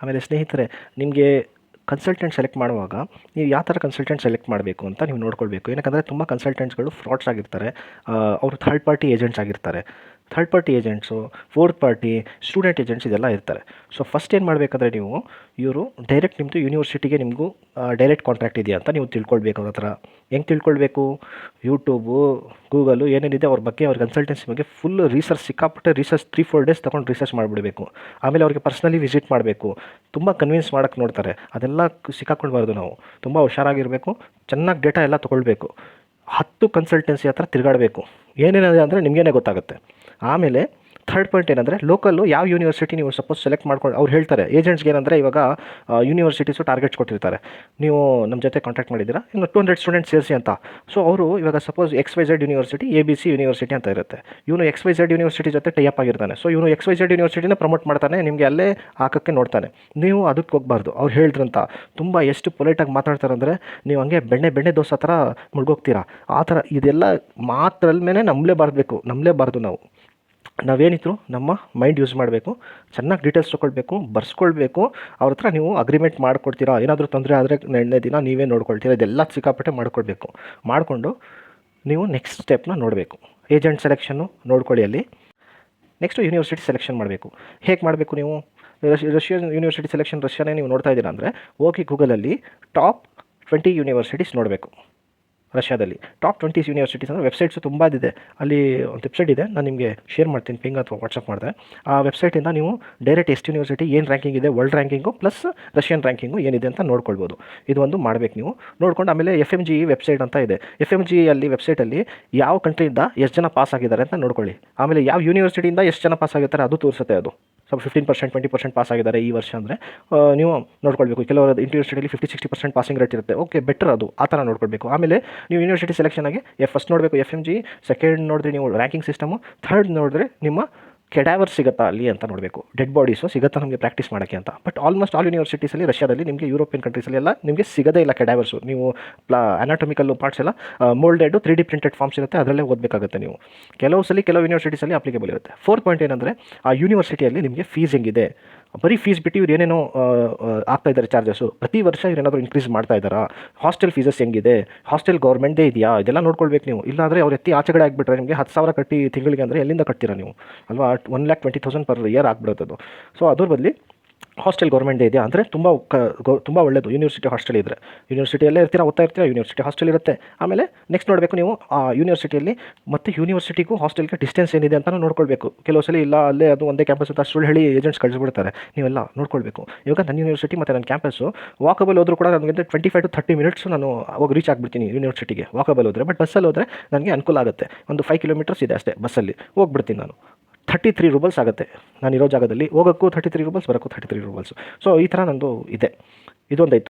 ಆಮೇಲೆ ಸ್ನೇಹಿತರೆ, ನಿಮಗೆ ಕನ್ಸಲ್ಟೆಂಟ್ ಸೆಲೆಕ್ಟ್ ಮಾಡುವಾಗ ನೀವು ಯಾವ ಥರ ಕನ್ಸಲ್ಟೆಂಟ್ ಸೆಲೆಕ್ಟ್ ಮಾಡಬೇಕು ಅಂತ ನೀವು ನೋಡ್ಕೊಳ್ಬೇಕು. ಏನಕ್ಕಂದರೆ ತುಂಬ ಕನ್ಸಲ್ಟೆಂಟ್ಸ್ಗಳು ಫ್ರಾಡ್ಸ್ ಆಗಿರ್ತಾರೆ ಅವರು ಥರ್ಡ್ ಪಾರ್ಟಿ ಏಜೆಂಟ್ಸ್ ಆಗಿರ್ತಾರೆ. Third party agents fourth party student agents ಇದೆಲ್ಲ ಇರ್ತಾರೆ. ಸೊ ಫಸ್ಟ್ ಏನು ಮಾಡಬೇಕಾದ್ರೆ ನೀವು, ಇವರು ಡೈರೆಕ್ಟ್ ನಿಮ್ಮದು ಯೂನಿವರ್ಸಿಟಿಗೆ ನಿಮಗೂ ಡೈರೆಕ್ಟ್ ಕಾಂಟ್ರಾಕ್ಟ್ ಇದೆಯಾ ಅಂತ ನೀವು ತಿಳ್ಕೊಳ್ಬೇಕು ಅವ್ರ ಹೆಂಗೆ ತಿಳ್ಕೊಳ್ಬೇಕು? ಯೂಟ್ಯೂಬು ಗೂಗಲು ಏನೇನಿದೆ ಅವ್ರ ಬಗ್ಗೆ, ಅವ್ರ ಕನ್ಸಲ್ಟೆನ್ಸಿ ಬಗ್ಗೆ ಫುಲ್ ರಿಸರ್ಚ್ ಸಿಕ್ಕಾಪಟ್ಟೆ ರಿಸರ್ಚ್ ತ್ರೀ ಫೋರ್ ಡೇಸ್ ತೊಗೊಂಡು ರಿಸರ್ಚ್ ಮಾಡಿಬಿಡಬೇಕು. ಆಮೇಲೆ ಅವ್ರಿಗೆ ಪರ್ಸ್ನಲಿ ವಿಸಿಟ್ ಮಾಡಬೇಕು. ತುಂಬ ಕನ್ವಿನ್ಸ್ ಮಾಡೋಕ್ಕೆ ನೋಡ್ತಾರೆ. ಅದೆಲ್ಲ ಸಿಕ್ಕಾಕೊಳ್ಬಾರ್ದು ನಾವು. ತುಂಬ ಹುಷಾರಾಗಿರಬೇಕು. ಚೆನ್ನಾಗಿ ಡೇಟಾ ಎಲ್ಲ ತೊಗೊಳ್ಬೇಕು. ಹತ್ತು ಕನ್ಸಲ್ಟೆನ್ಸಿ ಹತ್ರ ತಿರುಗಾಡಬೇಕು. ಏನೇನಿದೆ ಅಂದರೆ ನಿಮಗೇನೆ ಗೊತ್ತಾಗುತ್ತೆ. ಆಮೇಲೆ ಥರ್ಡ್ ಪಾಯಿಂಟ್ ಏನಂದರೆ ಲೋಕಲ್ಲು ಯಾವ ಯೂನಿವರ್ಸಿಟಿ ನೀವು ಸಪೋಸ್ ಸೆಲೆಕ್ಟ್ ಮಾಡ್ಕೊಂಡು ಅವ್ರು ಹೇಳ್ತಾರೆ ಏಜೆಂಟ್ಸ್ಗೆ ಏನಂದರೆ ಇವಾಗ ಯೂನಿವರ್ಸಿಟೀಸು ಟಾರ್ಗೆಟ್ಸ್ ಕೊಟ್ಟಿರ್ತಾರೆ. ನೀವು ನಮ್ಮ ಜೊತೆ ಕಾಂಟ್ಯಾಕ್ಟ್ ಮಾಡಿದ್ದೀರಾ? ಇನ್ನು ಟು ಹಂಡ್ರೆಡ್ ಸ್ಟೂಡೆಂಟ್ಸ್ ಸೇರಿಸಿ ಅಂತ. ಸೊ ಅವರು ಇವಾಗ suppose X Y Z university A B C university ಅಂತ ಇರುತ್ತೆ. ಇವನು ಎಕ್ಸ್ ವೈ ಝೆಡ್ ಯೂನಿವರ್ಸಿಟಿ ಜೊತೆ ಟೈಅಪ್ ಆಗಿರ್ತಾನೆ. ಸೊ ಇವನು ಎಕ್ಸ್ ವೈ ಝೆಡ್ ಯೂನಿವರ್ಸಿಟಿನ ಪ್ರಮೋಟ್ ಮಾಡ್ತಾನೆ, ನಿಮಗೆ ಅಲ್ಲೇ ಹಾಕೋಕ್ಕೆ ನೋಡ್ತಾನೆ. ನೀವು ಅದಕ್ಕೆ ಹೋಗಬಾರ್ದು. ಅವ್ರು ಹೇಳಿದ್ರಂತ. ತುಂಬ ಎಷ್ಟು ಪೊಲೈಟಾಗಿ ಮಾತಾಡ್ತಾರೆ ಅಂದರೆ ನೀವು ಹಂಗೆ ಬೆಣ್ಣೆ ಬೆಣ್ಣೆ ದೋಸೆ ಥರ ಮುಳುಗೋಗ್ತೀರಾ? ಆ ಥರ ಇದೆಲ್ಲ ಮಾತ್ರಲ್ ಮೇಲೆ ನಂಬಲೇಬಾರ್ದು ನಂಬಲೇಬಾರ್ದು ನಾವು. ನಾವೇನಿದ್ರು ನಮ್ಮ ಮೈಂಡ್ ಯೂಸ್ ಮಾಡಬೇಕು, ಚೆನ್ನಾಗಿ ಡೀಟೇಲ್ಸ್ ತೊಗೊಳ್ಬೇಕು ಬರ್ಸ್ಕೊಳ್ಬೇಕು, ಅವ್ರ ಹತ್ರ ನೀವು ಅಗ್ರಿಮೆಂಟ್ ಮಾಡ್ಕೊಡ್ತೀರಾ, ಏನಾದರೂ ತೊಂದರೆ ಆದರೆ ನೆನ್ನೆ ದಿನ ನೀವೇ ನೋಡ್ಕೊಳ್ತೀರಾ, ಇದೆಲ್ಲ ಸಿಕ್ಕಾಪಟ್ಟೆ ಮಾಡ್ಕೊಳ್ಬೇಕು ಮಾಡಿಕೊಂಡು ನೀವು ನೆಕ್ಸ್ಟ್ ಸ್ಟೆಪ್ನ ನೋಡಬೇಕು. ಏಜೆಂಟ್ ಸೆಲೆಕ್ಷನ್ನು ನೋಡ್ಕೊಳ್ಳಿ ಅಲ್ಲಿ. ನೆಕ್ಸ್ಟು ಯೂನಿವರ್ಸಿಟಿ ಸೆಲೆಕ್ಷನ್ ಮಾಡಬೇಕು. ಹೇಗೆ ಮಾಡಬೇಕು ನೀವು? ರಷ್ಯನ್ ಯೂನಿವರ್ಸಿಟಿ ಸೆಲೆಕ್ಷನ್ ರಷ್ಯಾನೇ ನೀವು ನೋಡ್ತಾ ಇದ್ದೀರಾ ಅಂದರೆ ಓಕೆ ಗೂಗಲಲ್ಲಿ ಟಾಪ್ ಟ್ವೆಂಟಿ ಯೂನಿವರ್ಸಿಟೀಸ್ ನೋಡಬೇಕು. ರಷ್ಯಾದಲ್ಲಿ. ಟಾಪ್ ಟ್ವೆಂಟೀಸ್ ಯೂನಿವರ್ಸಿಟೀಸ್ ಅಂದರೆ ವೆಬ್ಸೈಟ್ಸ್ ತುಂಬ ಇದೆ. ಅಲ್ಲಿ ಒಂದು ವೆಬ್ಸೈಟ್ ಇದೆ, ನಾನು ನಿಮಗೆ ಶೇರ್ ಮಾಡ್ತೀನಿ ಪಿಂಗ್ ಅಥವಾ ವಾಟ್ಸಪ್ ಮಾಡಿದೆ. ಆ ವೆಬ್ಸೈಟಿಂದ ನೀವು ಡೈರೆಕ್ಟ್ ಎಷ್ಟು ಯೂನಿವರ್ಸಿಟಿ ಏನು ರ್ಯಾಂಕಿಂಗ್ ಇದೆ world ranking plus Russian ranking ಏನಿದೆ ಅಂತ ನೋಡ್ಕೊಳ್ಬೋದು. ಇದು ಒಂದು ಮಾಡಬೇಕು ನೀವು. ನೋಡ್ಕೊಂಡು ಆಮೇಲೆ ಎಫ್ ಎಂ ಜಿ ವೆಬ್ಸೈಟ್ ಅಂತ ಇದೆ. ಎಫ್ ಎಂ ಜಿ ಅಲ್ಲಿ ವೆಬ್ಸೈಟಲ್ಲಿ ಯಾವ ಕಂಟ್ರಿಯಿಂದ ಎಷ್ಟು ಜನ ಪಾಸ್ ಆಗಿದ್ದಾರೆ ಅಂತ ನೋಡ್ಕೊಳ್ಳಿ. ಆಮೇಲೆ ಯಾವ ಯೂನಿವರ್ಸಿಟಿಯಿಂದ ಎಷ್ಟು ಜನ ಪಾಸ್ ಆಗಿರ್ತಾರೆ ಅದು ತೋರಿಸುತ್ತೆ ಅದು. ಸ್ವಲ್ಪ fifteen percent twenty percent pass ಆಗಿದ್ದಾರೆ ಈ ವರ್ಷ ಅಂದರೆ. ನೀವು ನೋಡ್ಕೊಳ್ಬೇಕು. ಕೆಲವರು ಯೂನಿವರ್ಸಿಟಿಯಲ್ಲಿ fifty sixty percent passing rate ಇರುತ್ತೆ. ಓಕೆ ಬೆಟರ್ ಅದು. ಆ ಥರ ನೋಡ್ಕೊಳ್ಬೇಕು. ಆಮೇಲೆ ನೀವು ಯೂನಿವರ್ಸಿಟಿ ಸೆಲೆಕ್ಷನಾಗಿ ಫಸ್ಟ್ ನೋಡಬೇಕು ಎಫ್ ಎಂ ಜಿ ಸೆಕೆಂಡ್ ನೋಡಿದ್ರೆ ನೀವು ರ್ಯಾಂಕಿಂಗ್ ಸಿಸ್ಟಮು ಥರ್ಡ್ ನೋಡಿದ್ರೆ ನಿಮ್ಮ ಕೆಡಾವರ್ ಸಿಗುತ್ತಾ ಅಲ್ಲಿ ಅಂತ ನೋಡಬೇಕು. ಡೆಡ್ ಬಾಡೀಸು ಸಿಗುತ್ತಾ ನಮಗೆ ಪ್ರಾಕ್ಟೀಸ್ ಮಾಡೋಕ್ಕೆ ಅಂತ. ಬಟ್ ಆಲ್ಮೋಸ್ಟ್ ಆಲ್ ಯೂನಿವರ್ಸಿಟೀಸಲ್ಲಿ ರಷ್ಯಾದಲ್ಲಿ ನಿಮಗೆ ಯುರೋಪಿಯನ್ ಕಂಟ್ರೀಸಲ್ಲಿ ಎಲ್ಲ ನಿಮಗೆ ಸಿಗದೇ ಇಲ್ಲ ಕೆಡಾವರ್ಸು ನೀವು ಪ್ಲಾ ಅನಾಟಮಿಕಲ್ ಪಾರ್ಟ್ಸ್ ಎಲ್ಲ moulded three D printed forms ಇರುತ್ತೆ ಅದರಲ್ಲೇ ಓದಬೇಕಾಗುತ್ತೆ ನೀವು. ಕೆಲವು ಸಲ ಕೆಲವು ಯೂನಿವರ್ಸಿಟೀಸಲ್ಲಿ ಅಪ್ಲಿಕೇಬಲ್ ಇರುತ್ತೆ. ಫೋರ್ತ್ ಪಾಯಿಂಟ್ ಏನಂದರೆ, ಆ ಯೂನಿವರ್ಸಿಟಿಯಲ್ಲಿ ನಿಮಗೆ ಫೀಸ್ ಹೆಂಗಿದೆ? ಬರೀ ಫೀಸ್ ಬಿಟ್ಟು ಇವ್ರು ಏನೇನೋ ಆಗ್ತಾ ಇದ್ದಾರೆ ಚಾರ್ಜಸ್ಸು ಪ್ರತಿ ವರ್ಷ ಇವ್ರು ಏನಾದರೂ ಇನ್ಕ್ರೀಸ್ ಮಾಡ್ತಾ ಇದ್ದಾರಾ? ಹಾಸ್ಟೆಲ್ ಫೀಸಸ್ ಹೆಂಗಿದೆ? ಹಾಸ್ಟೆಲ್ ಗೌರ್ಮೆಂಟೇ ಇದೆಯಾ? ಇದೆಲ್ಲ ನೋಡ್ಕೊಳ್ಬೇಕು ನೀವು. ಇಲ್ಲಾಂದರೆ ಅವ್ರು ಎತ್ತಿ ಆಚೆಗಡೆ ಆಗಿಬಿಟ್ರೆ ನಿಮಗೆ ಹತ್ತು ಸಾವಿರ ಕಟ್ಟಿ ತಿಂಗಳಿಗೆ ಅಂದರೆ ಎಲ್ಲಿಂದ ಕಟ್ತೀರಾ ನೀವು? ಅಲ್ವಾ? One lakh twenty thousand per year ಆಗ್ಬಿಡುತ್ತೆ ಅದು. ಸೊ ಅದ್ರ ಬದಲಿ ಹಾಸ್ಟೆಲ್ ಗೌರ್ಮೆಂಟ್ ಇದೆಯಾ ಅಂದರೆ ತುಂಬ ಕ ತುಂಬ ಒಳ್ಳೆಯದು ಯೂನಿವರ್ಸಿಟಿ ಹಾಸ್ಟೆಲ್ ಇದ್ದರೆ ಯೂನಿವರ್ಸಿಟಿಯಲ್ಲೇ ಇರ್ತೀರಾ, ಓದ್ತಾ ಇರ್ತೀರಾ ಯೂನಿವರ್ಸಿಟಿ ಹಾಸ್ಟೆಲ್ ಇರುತ್ತೆ. ಆಮೇಲೆ ನೆಕ್ಸ್ಟ್ ನೋಡಬೇಕು ನೀವು, ಆ ಯೂನಿವರ್ಸಿಟಿಯಲ್ಲಿ ಮತ್ತು ಯೂನಿವರ್ಸಿಟಿಗೂ ಹಾಸ್ಟೆಲ್ಗೆ ಡಿಸ್ಟೆನ್ಸ್ ಏನಿದೆ ಅಂತ ನೋಡ್ಕೊಳ್ಬೇಕು. ಕೆಲವು ಸಲ ಇಲ್ಲ, ಅಲ್ಲೇ ಅದು ಒಂದೇ ಕ್ಯಾಂಪಸ್ ಅಂತ ಸುಳ್ಳು ಹೇಳಿ ಏಜೆಂಟ್ಸ್ ಕಳಿಸ್ಬಿಡ್ತಾರೆ. ನೀವೆಲ್ಲ ನೋಡ್ಕೊಳ್ಬೇಕು. ಇವಾಗ ನನ್ನ ಯೂನಿವರ್ಸಿಟಿ ಮತ್ತು ನನ್ನ ಕ್ಯಾಂಪಸ್ಸು ವಾಕಬಲ್ ಹೋದರೂ ಕೂಡ ನನಗೆ twenty five to thirty minutes ನಾನು ಅವಾಗ ರೀಚ್ ಆಗಿಬಿಡ್ತೀನಿ ಯೂನಿವರ್ಸಿಟಿಗೆ ವಾಕಬಲ್ ಹೋದರೆ. ಬಟ್ ಬಸ್ಸಲ್ಲಿ ಹೋದರೆ ನನಗೆ ಅನುಕೂಲ ಆಗುತ್ತೆ. ಒಂದು ಫೈವ್ ಕಿಲೋಮೀಟರ್ಸ್ ಇದೆ ಅಷ್ಟೇ ಬಸ್ಸಲ್ಲಿ ಹೋಗ್ಬಿಡ್ತೀನಿ ನಾನು. ಥರ್ಟಿ ತ್ರೀ ರೂಬಲ್ಸ್ ಆಗುತ್ತೆ. ನಾನು ಇರೋ ಜಾಗದಲ್ಲಿ ಹೋಗೋಕ್ಕೂ ಥರ್ಟಿ ತ್ರೀ ರೂಬಲ್ಸ್ ಬರೋಕ್ಕೂ ಥರ್ಟಿ ತ್ರೀ ರೂಬಲ್ಸ್ ಸೊ ಈ ಥರ ನಂದು ಇದೆ. ಇದೊಂದಾಯ್ತು.